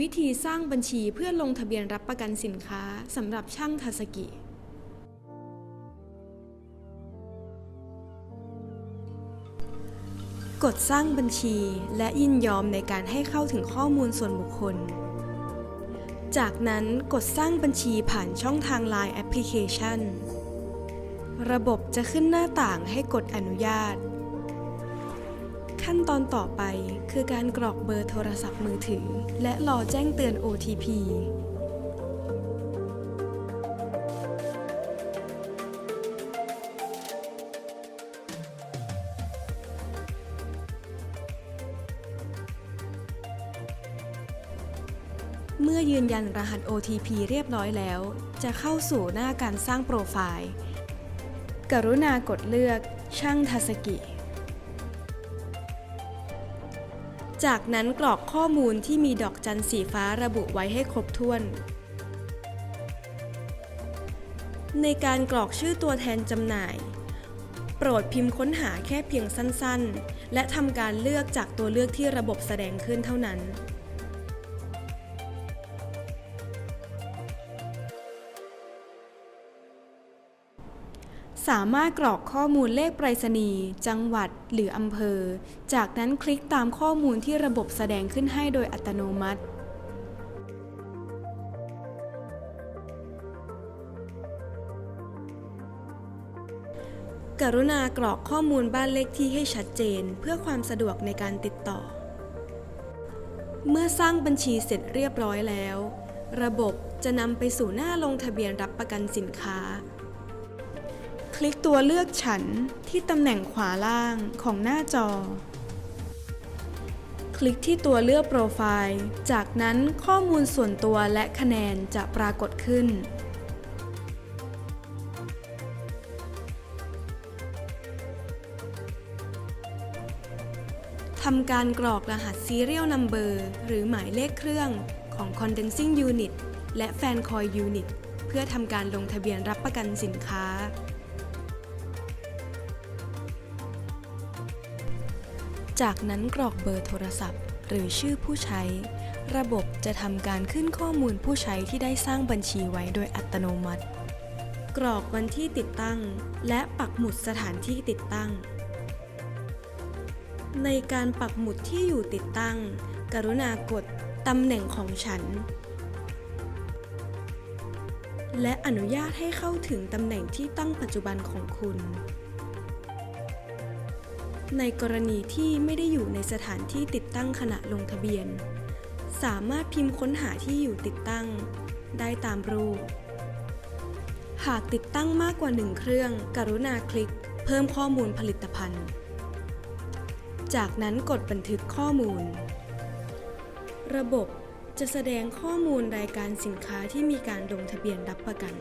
วิธีสร้างบัญชีเพื่อลงทะเบียนรับประกันสินค้าสำหรับช่างทาสกิ กดสร้างบัญชีและยินยอมในการให้เข้าถึงข้อมูลส่วนบุคคล จากนั้นกดสร้างบัญชีผ่านช่องทาง Line แอปพลิเคชันระบบจะขึ้นหน้าต่างให้กดอนุญาต ขั้นตอนต่อไป คือการกรอกเบอร์โทรศัพท์มือถือ และรอแจ้งเตือน OTP เมื่อยืนยันรหัส OTP เรียบร้อยแล้ว จะเข้าสู่หน้าการสร้างโปรไฟล์ กรุณากดเลือกช่างทาสกิ จากนั้นกรอกข้อมูลที่มีดอกจันสีฟ้าระบุไว้ให้ครบถ้วน ในการกรอกชื่อตัวแทนจำหน่าย โปรดพิมพ์ค้นหาแค่เพียงสั้นๆ และทำการเลือกจากตัวเลือกที่ระบบแสดงขึ้นเท่านั้น สามารถกรอกข้อมูลเลขไปรษณีย์ จังหวัด หรืออำเภอ จากนั้นคลิกตามข้อมูลที่ระบบแสดงขึ้นให้โดยอัตโนมัติกรุณากรอกข้อมูลบ้านเลขที่ให้ชัดเจนเพื่อความสะดวกในการติดต่อ เมื่อสร้างบัญชีเสร็จเรียบร้อยแล้ว ระบบจะนำไปสู่หน้าลงทะเบียนรับประกันสินค้า คลิกตัวเลือกฉันที่ตำแหน่งขวาล่างของหน้าจอ คลิกที่ตัวเลือกโปรไฟล์ จากนั้นข้อมูลส่วนตัวและคะแนนจะปรากฏขึ้นทำการกรอกรหัส Serial Number หรือหมายเลขเครื่องของ Condensing Unit และ Fan Coil Unit เพื่อทำการลงทะเบียนรับประกันสินค้า จากนั้นกรอกเบอร์โทรศัพท์ หรือชื่อผู้ใช้ ระบบจะทำการขึ้นข้อมูลผู้ใช้ที่ได้สร้างบัญชีไว้โดยอัตโนมัติ กรอกวันที่ติดตั้ง และปักหมุดสถานที่ติดตั้ง ในการปักหมุดที่อยู่ติดตั้ง กรุณากดตำแหน่งของฉัน และอนุญาตให้เข้าถึงตำแหน่งที่ตั้งปัจจุบันของคุณ ในกรณีที่ไม่ได้อยู่ในสถานที่ติดตั้งขณะลงทะเบียน สามารถพิมพ์ค้นหาที่อยู่ติดตั้ง ได้ตามรูป หากติดตั้งมากกว่าหนึ่งเครื่อง กรุณาคลิก เพิ่มข้อมูลผลิตภัณฑ์ จากนั้นกดบันทึกข้อมูล ระบบจะแสดงข้อมูลรายการสินค้าที่มีการลงทะเบียนรับประกัน